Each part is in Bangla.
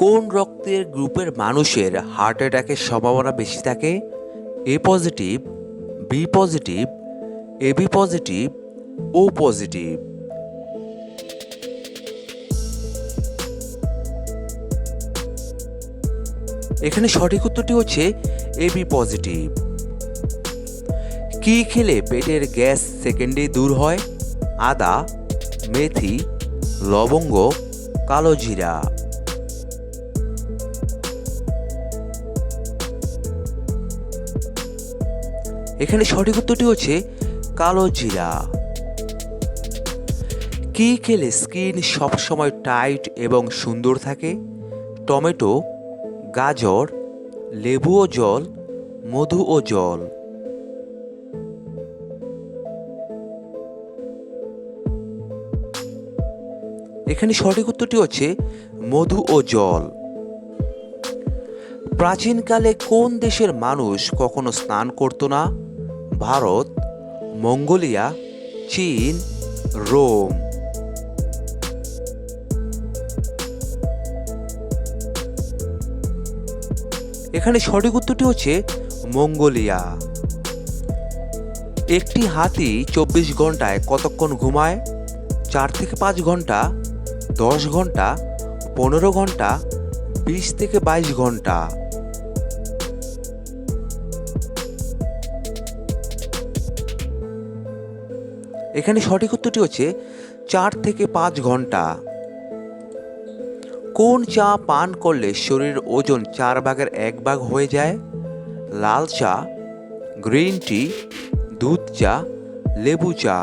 কোন রক্তের গ্রুপের মানুষের হার্ট অ্যাটাকের সম্ভাবনা বেশি থাকে? A positive B positive AB positive O positive এখানে সঠিক উত্তরটি হচ্ছে এবি পজিটিভ কি খেলে পেটের গ্যাস সেকেন্ডে দূর হয়? আদা, মেথি, লবঙ্গ, কালো জিরা। এখানে সঠিক উত্তরটি হচ্ছে কালো জিরা। কি খেলে স্কিন সবসময় টাইট এবং সুন্দর থাকে? টমেটো, গাজর, লেবু ও জল, মধু ও জল। এখানে সঠিক উত্তরটি হচ্ছে মধু ও জল। প্রাচীনকালে কোন দেশের মানুষ কখনো স্নান করতো না? ভারত, মঙ্গোলিয়া, চীন, রোম। এখানে সঠিক উত্তরটি হচ্ছে মঙ্গোলিয়া। একটি হাতি চব্বিশ ঘন্টায় কতক্ষণ ঘুমায়? চার থেকে পাঁচ ঘণ্টা দশ ঘণ্টা পনেরো ঘণ্টা বিশ থেকে বাইশ ঘণ্টা এখানে সঠিক উত্তরটি হচ্ছে চার থেকে পাঁচ ঘণ্টা। কোন চা পান করলে শরীরের ওজন চার ভাগের এক ভাগ হয়ে যায়? লাল চা, গ্রিন টি, দুধ চা, লেবু চা।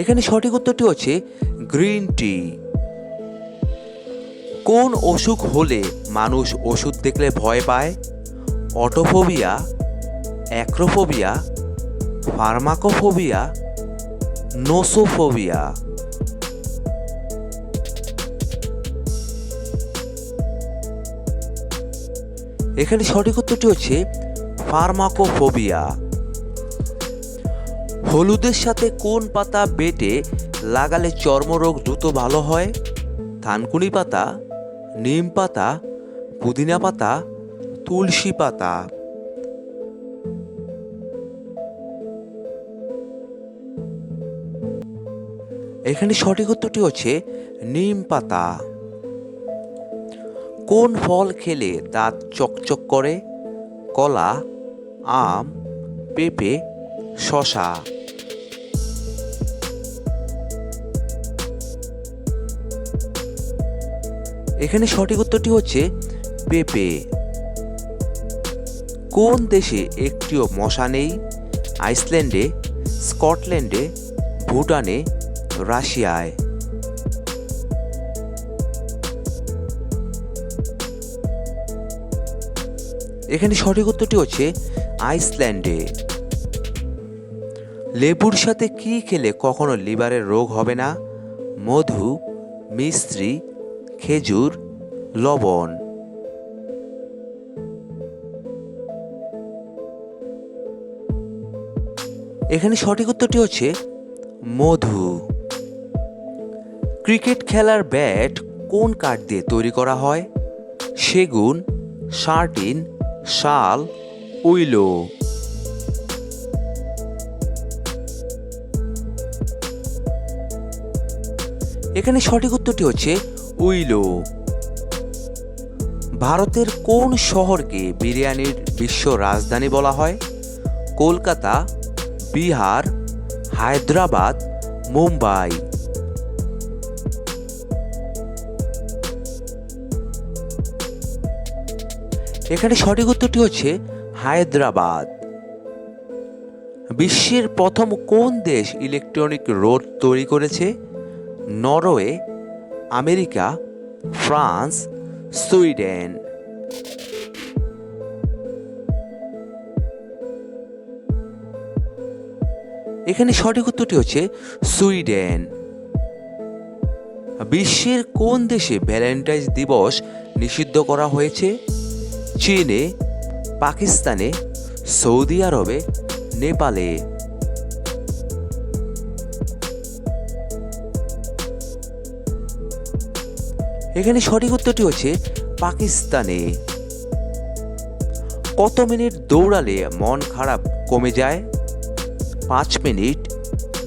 এখানে সঠিক উত্তরটি হচ্ছে গ্রিন টি। কোন অসুখ হলে মানুষ ওষুধ দেখলে ভয় পায়? Autophobia, acrophobia, pharmacophobia, nosophobia. এখানে সঠিক উত্তরটি হচ্ছে ফার্মাকোফোবিয়া। হলুদের সাথে কোন পাতা বেটে লাগালে চর্মরোগ দ্রুত ভালো হয়? থানকুনি পাতা, নিম পাতা, পুদিনা পাতা তুলসী পাতা। এখানে সঠিক উত্তরটি হচ্ছে নিম পাতা। কোন ফল খেলে দাঁত চকচক করে? কলা, আম, পেঁপে শশা এখানে সঠিক উত্তরটি হচ্ছে পেঁপে। কোন দেশে একটিও মশা নেই? আইসল্যান্ডে, স্কটল্যান্ডে, ভুটানে, রাশিয়ায়। এখানে সঠিক উত্তরটি হচ্ছে আইসল্যান্ডে। লেবুর সাথে কি খেলে কখনো লিভারের রোগ হবে না? মধু মিস্ত্রি খেজুর, লবণ। এখানে সঠিক উত্তরটি হচ্ছে মধু। ক্রিকেট খেলার ব্যাট কোন কাঠ দিয়ে তৈরি করা হয়? সেগুন শার্টিন শাল, উইলো। এখানে সঠিক উত্তরটি হচ্ছে উইলো। ভারতের কোন শহরকে বিরিয়ানির বিশ্ব রাজধানী বলা হয়? কলকাতা বিহার, হায়দ্রাবাদ, মুম্বাই। এখানে সঠিক উত্তরটি হচ্ছে হায়দ্রাবাদ। বিশ্বের প্রথম কোন দেশ ইলেকট্রনিক রোড তৈরি করেছে? Norway, America, France, Sweden. এখানে সঠিক উত্তরটি হচ্ছে সুইডেন। বিশ্বের কোন দেশে ভ্যালেন্টাইন্স দিবস নিষিদ্ধ করা হয়েছে? চীনে, পাকিস্তানে, সৌদি আরবে, নেপালে। এখানে সঠিক উত্তরটি হচ্ছে পাকিস্তানে। কত মিনিট দৌড়ালে মন খারাপ কমে যায়? পাঁচ মিনিট,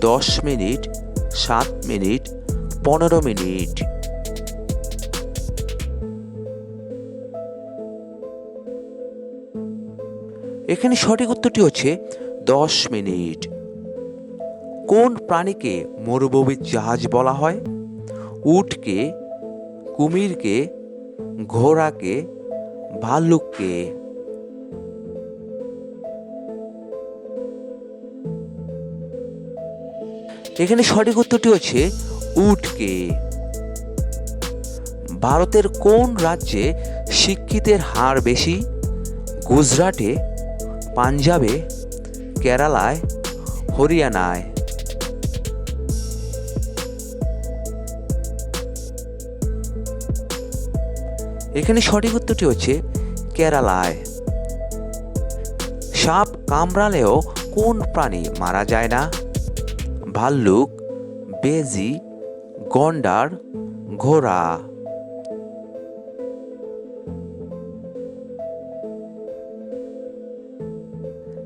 দশ মিনিট, সাত মিনিট, পনেরো মিনিট। এখানে সঠিক উত্তরটি হচ্ছে দশ মিনিট। কোন প্রাণীকে মরুভূমির জাহাজ বলা হয়? উটকে, কুমিরকে, ঘোড়াকে, ভাল্লুককে। এখানে সঠিক উত্তরটি হচ্ছে উটকে। ভারতের কোন রাজ্যে শিক্ষিতের হার বেশি? গুজরাটে, পাঞ্জাবে, কেরালায়, হরিয়ানায়? এখানে সঠিক উত্তরটি হচ্ছে কেরালায়। সাপ কামড়ালেও কোন প্রাণী মারা যায় না? ভাল্লুক, বেজি, গন্ডার, ঘোড়া।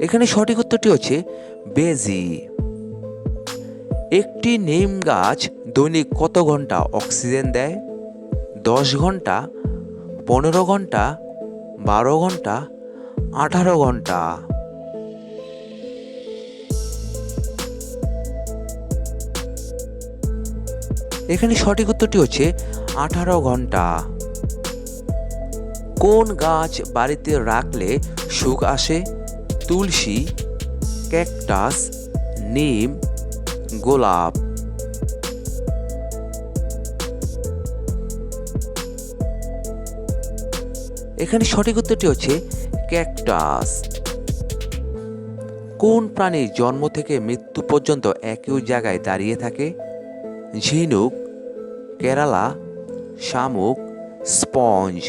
এখানে সঠিক উত্তরটি হচ্ছে বেজি। একটি নিম গাছ দৈনিক কত ঘণ্টা অক্সিজেন দেয়? দশ ঘণ্টা, পনেরো ঘণ্টা, বারো ঘণ্টা, আঠারো ঘণ্টা। এখানে সঠিক উত্তরটি হচ্ছে আঠারো ঘণ্টা। কোন গাছ বাড়িতে রাখলে সুখ আসে? তুলসী, ক্যাকটাস, নিম, গোলাপ। এখানে সঠিক উত্তরটি হচ্ছে ক্যাকটাস। কোন প্রাণীর জন্ম থেকে মৃত্যু পর্যন্ত একই জায়গায় দাঁড়িয়ে থাকে? ঝিনুক, কেরালা, শামুক, স্পঞ্জ।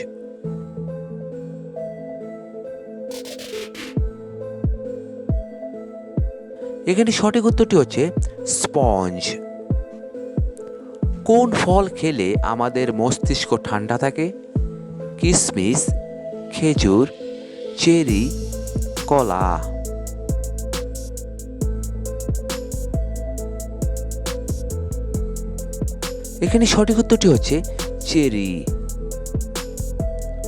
এখানে সঠিক উত্তরটি হচ্ছে স্পঞ্জ। কোন ফল খেলে আমাদের মস্তিষ্ক ঠান্ডা থাকে? কিশমিশ খেজুর, চেরি, কলা। এখানে সঠিক উত্তরটি হচ্ছে চেরি।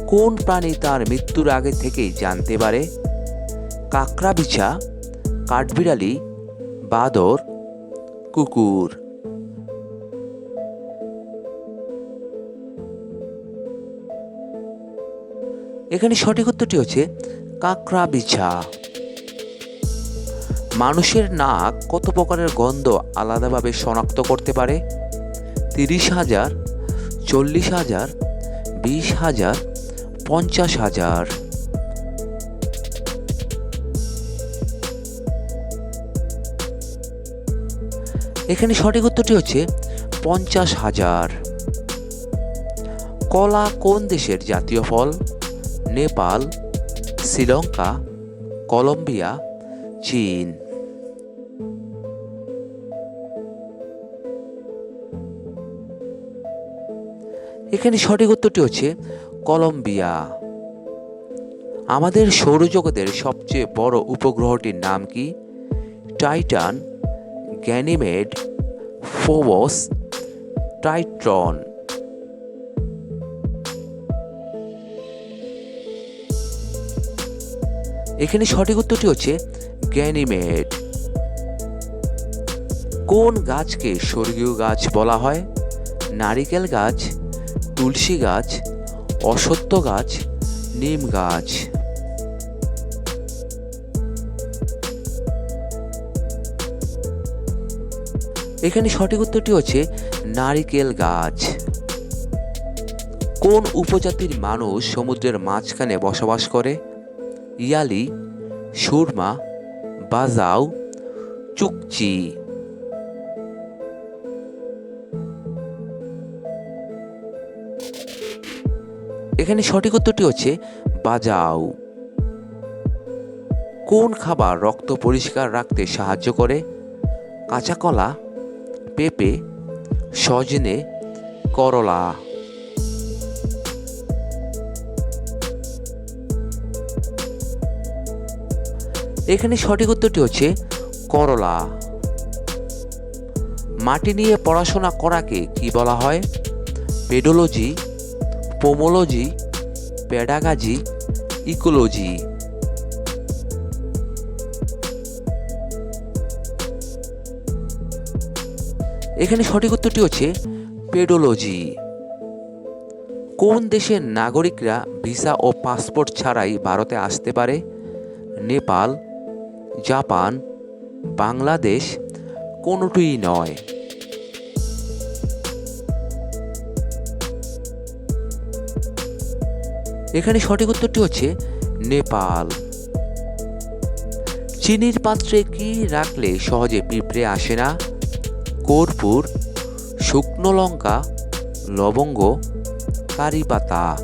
কোন প্রাণী তার মৃত্যুর আগে থেকেই জানতে পারে? কাকড়া বিছা কাঠবিড়ালি, বাদর, কুকুর। এখানে সঠিক উত্তরটি হচ্ছে কাঁকড়া বিছা মানুষের নাক কত প্রকারের গন্ধ আলাদাভাবে শনাক্ত করতে পারে? তিরিশ হাজার, চল্লিশ হাজার, বিশ হাজার, পঞ্চাশ হাজার। এখানে সঠিক উত্তরটি হচ্ছে পঞ্চাশ হাজার। কলা কোন দেশের জাতীয় ফল? নেপাল, শ্রীলঙ্কা, কলম্বিয়া, চীন। এখানে সঠিক উত্তরটি হচ্ছে কলম্বিয়া। আমাদের সৌরজগতের সবচেয়ে বড় উপগ্রহটির নাম কি? Titan, Ganymede, Phobos, Triton. এখানে সঠিক উত্তরটি হচ্ছে গ্যানিমেড। কোন গাছকে স্বর্গীয় গাছ বলা হয়? নারিকেল গাছ তুলসী গাছ অসত্য গাছ, নিম গাছ। এখানে সঠিক উত্তরটি হচ্ছে নারিকেল গাছ। কোন উপজাতির মানুষ সমুদ্রের মাঝখানে বসবাস করে? ইয়ালি, সুরমা, বাজাও, চুকচি। এখানে সঠিক উত্তরটি হচ্ছে বাজাও। কোন খাবার রক্ত পরিষ্কার রাখতে সাহায্য করে? কাঁচা কলা, পেঁপে, সজনে, করলা। এখানে সঠিক উত্তরটি হচ্ছে করলা। মাটি নিয়ে পড়াশোনা করাকে কি বলা হয়? পেডোলজি পোমোলজি প্যাডাগাজি ইকোলজি এখানে সঠিক উত্তরটি হচ্ছে পেডোলজি কোন দেশের নাগরিকরা ভিসা ও পাসপোর্ট ছাড়াই ভারতে আসতে পারে? নেপাল, জাপান, বাংলাদেশ, কোনোটিই নয়। এখানে সঠিক উত্তরটি হচ্ছে নেপাল। চিনির পাত্রে কি রাখলে সহজে পিঁপড়ে আসে না? কর্পূর, শুকনো লঙ্কা, লবঙ্গ, কারি পাতা।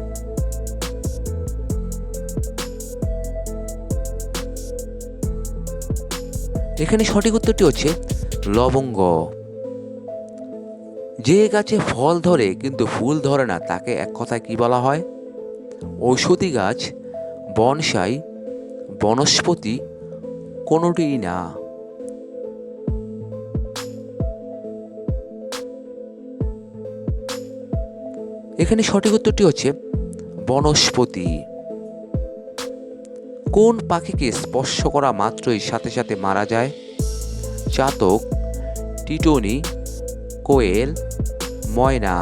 এখানে সঠিক উত্তরটি হচ্ছে লবঙ্গ। যে গাছে ফল ধরে কিন্তু ফুল ধরে না, তাকে এক কথায় কি বলা হয়? ঔষধি গাছ, বনসাই, বনস্পতি কোনোটিই না। এখানে সঠিক উত্তরটি হচ্ছে বনস্পতি। কোন পাখিকে স্পর্শ করা মাত্রই সাথে সাথে মারা যায়? চাতক টিটনি, কোয়েল, ময়না।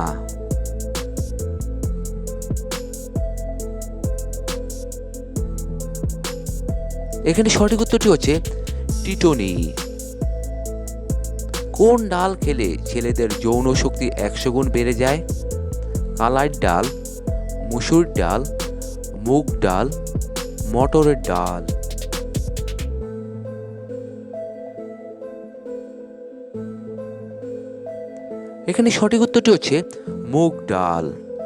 এখানে সঠিক উত্তরটি হচ্ছে টিটনি। কোন ডাল খেলে ছেলেদের যৌন শক্তি একশো গুণ বেড়ে যায়? কালার ডাল, মুসুর ডাল, মুগ ডাল, মটরের ডাল। এখানে সঠিক উত্তরটি হচ্ছে মুগ ডাল।